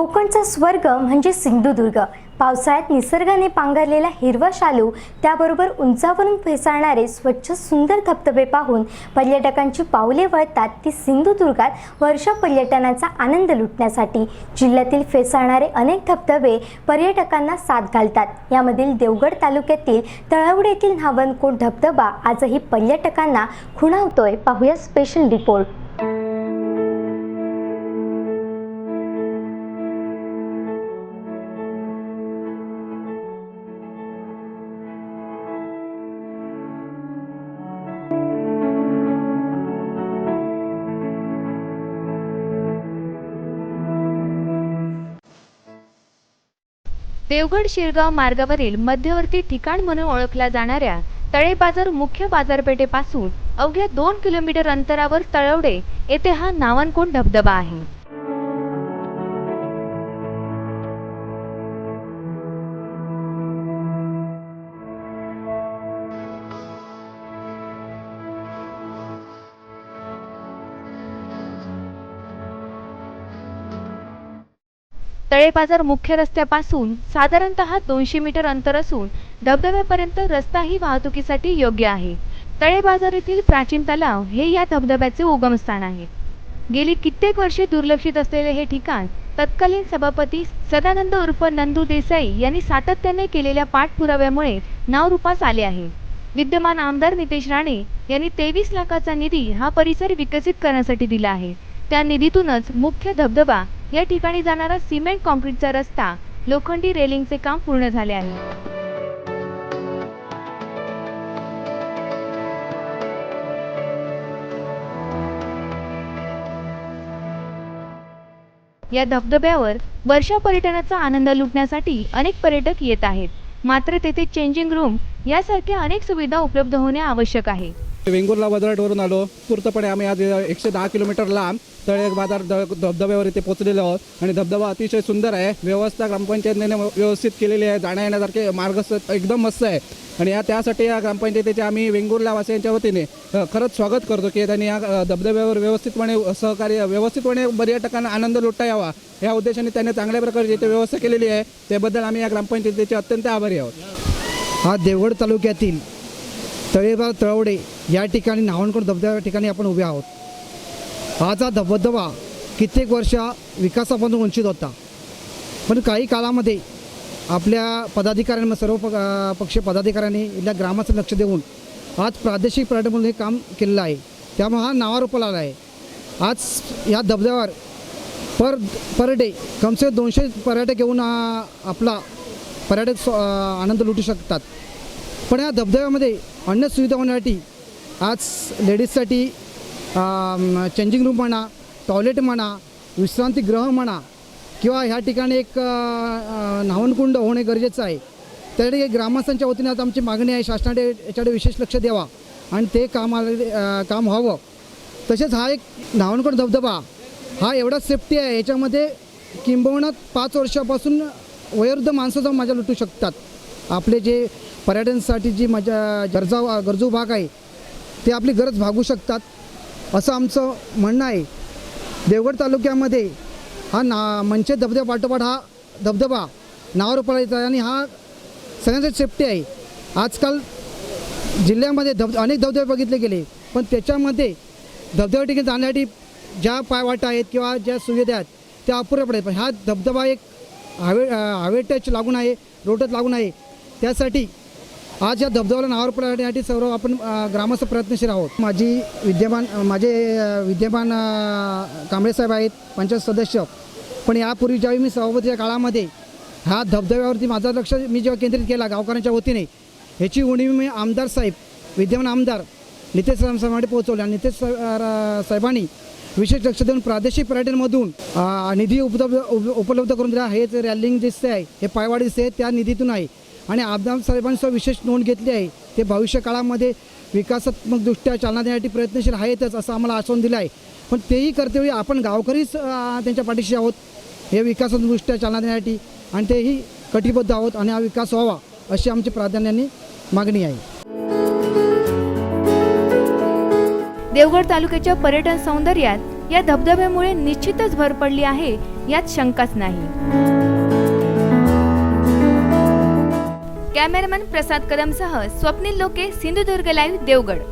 कोकणचा स्वर्ग म्हणजे सिंधुदुर्ग. पावसाळ्यात निसर्गाने पांघरलेला हिरवा शालू त्याबरोबर उंचावरून फेसाळणारे स्वच्छ सुंदर धबधबे पाहून पर्यटकांची पावले वळतात ती सिंधुदुर्गात वर्ष पर्यटनाचा आनंद लुटण्यासाठी. जिल्ह्यातील फेसाळणारे अनेक धबधबे पर्यटकांना साथ घालतात. यामधील देवगड तालुक्यातील तळवडे येथील नावनकोट धबधबा आजही पर्यटकांना खुणावतोय. पाहूया स्पेशल रिपोर्ट देवगड शिरगाव मार्गावरील मध्यवर्ती ठिकाण म्हणून ओळखल्या जाणाऱ्या तळे बाजार मुख्य बाजारपेठेपासून अवघ्या दोन किलोमीटर अंतरावर तळवडे येथे हा नावनकोट धबधबा आहे. तळेबाजार मुख्य रस्त्यापासून साधारणतः दोनशे मीटर अंतर असून धबधब्यापर्यंत रस्ताही वाहतुकीसाठी योग्य आहे. तळेबाजार येथील प्राचीन तलाव हे या धबधब्याचे उगमस्थान आहे. गेली कित्येक वर्षे दुर्लक्षित असलेले हे ठिकाण तत्कालीन सभापती सदानंद उर्फ नंदू देसाई यांनी सातत्याने केलेल्या पाठपुराव्यामुळे नावरूपास आले आहे. विद्यमान आमदार नितेश राणे यांनी तेवीस लाखाचा निधी हा परिसर विकसित करण्यासाठी दिला आहे. त्या निधीतूनच मुख्य धबधबा या ठिकाणी जाणारा सिमेंट कॉन्क्रीटचा रस्ता लोखंडी रेलिंगचे काम पूर्ण झाले आहे. या धबधब्यावर वर्षा पर्यटनाचा आनंद लुटण्यासाठी अनेक पर्यटक येत आहेत. मात्र तेथे चेंजिंग रूम यासारख्या अनेक सुविधा उपलब्ध होणे आवश्यक आहे. वेंगुर्ला बदरटवरून आलो. पूर्तपणे आम्ही आज एकशे दहा किलोमीटर लांब तळे बाजार धबधब्यावर इथे पोहोचलेलो आहोत. आणि धबधबा अतिशय सुंदर आहे. व्यवस्था ग्रामपंचायतीने व्यवस्थित केलेली आहे. जाण्या येण्यासारखे मार्ग एकदम मस्त आहे. आणि या त्यासाठी या ग्रामपंचायतीचे आम्ही वेंगुर्ला वासियांच्या वतीने खरंच स्वागत करतो की त्यांनी या धबधब्यावर व्यवस्थितपणे सहकार्य व्यवस्थितपणे पर्यटकांना आनंद लुटता यावा. या उद्देशाने त्यांनी चांगल्या प्रकारची इथे व्यवस्था केलेली आहे. त्याबद्दल आम्ही या ग्रामपंचायतीचे अत्यंत आभारी आहोत. हा देवगड तालुक्यातील तळेबाग तळवडे या ठिकाणी नावणकोट धबधब्या ठिकाणी आपण उभे आहोत. आज हा धबधबा कित्येक वर्ष विकासापासून वंचित होता. पण काही काळामध्ये आपल्या पदाधिकाऱ्यांना सर्व प पक्ष पदाधिकाऱ्यांनी इथल्या ग्रामाचं लक्ष देऊन आज प्रादेशिक पर्यटन म्हणून हे काम केलेलं आहे. त्यामुळे हा नावारूपाला आला आहे. आज या धबधब्यावर पर पर डे कमसे कम दोनशे पर्यटक येऊन आपला पर्यटक आनंद लुटू शकतात. पण या धबधब्यामध्ये अन्न सुविधा होण्यासाठी आज लेडीजसाठी चेंजिंग रूम म्हणा टॉयलेट म्हणा विश्रांतीगृह म्हणा किंवा ह्या ठिकाणी एक न्हावणकुंड होणे गरजेचं आहे. त्यासाठी ग्रामस्थांच्या वतीने आज आमची मागणी आहे शासनाने याच्याकडे विशेष लक्ष द्यावा आणि ते काम काम व्हावं. तसेच हा एक न्हावणकुंड धबधबा हा एवढा सेफ्टी आहे याच्यामध्ये किंबहुना पाच वर्षापासून वयोवृद्ध माणसं जाऊन मजा लुटू शकतात. आपले जे पर्यटनसाठी जी मजा गरजा गरजू भाग आहे ते आपली गरज भागू शकतात असं आमचं म्हणणं आहे. देवगड तालुक्यामध्ये हा ना मंचे धबधबा पाठोपाठ हा धबधबा नावारूपाला आहे आणि हा सगळ्यांसाठी सेफ्टी आहे. आजकाल जिल्ह्यामध्ये धब अनेक धबधबे बघितले गेले पण त्याच्यामध्ये धबधबा ठिकाणी जाण्यासाठी ज्या पायवाटा आहेत किंवा ज्या सुविधा आहेत त्या अपुऱ्या पडत पण हा धबधबा एक हायवे हायवे टच लागून आहे रोडच लागून आहे. त्यासाठी आज या धबधब्याला नावावर पडण्यासाठी सर्व आपण ग्रामस्थ प्रयत्नशील आहोत. माझी विद्यमान माझे विद्यमान कांबळे साहेब आहेत पंचायत सदस्य. पण यापूर्वी ज्यावेळी मी सभापतीच्या काळामध्ये ह्या धबधब्यावरती माझं लक्ष मी जेव्हा केंद्रित केला गावकऱ्यांच्या वतीने ह्याची उणीव मी आमदार साहेब विद्यमान आमदार नितेश राम साहेबांकडे पोहोचवले. आणि नितेश साहेबांनी विशेष लक्ष देऊन प्रादेशिक पर्यटनमधून निधी उपलब्ध उप- उपलब्ध करून दिला. हे जे रॅलिंग दिसते आहे हे पायवाडी दिसते त्या निधीतून आहे. आणि आबदाम साहेबांचा विशेष नोंद घेतली आहे. ते भविष्य काळामध्ये विकासात्मकदृष्ट्या चालना देण्यासाठी प्रयत्नशील आहेतच असं आम्हाला आश्वासन दिलं आहे पण तेही करतेवेळी आपण गावकरीच त्यांच्या पाठीशी आहोत. हे विकासात्मकदृष्ट्या चालना देण्यासाठी आणि तेही कटिबद्ध आहोत आणि हा विकास व्हावा अशी आमची प्राधान्याने मागणी आहे. देवगड तालुक्याच्या पर्यटन सौंदर्यात या धबधब्यामुळे निश्चितच भर पडली आहे यात शंकाच नाही. कॅमेरामन प्रसाद कदमसह स्वप्नील लोके सिंधुदुर्ग लाईव्ह देवगड.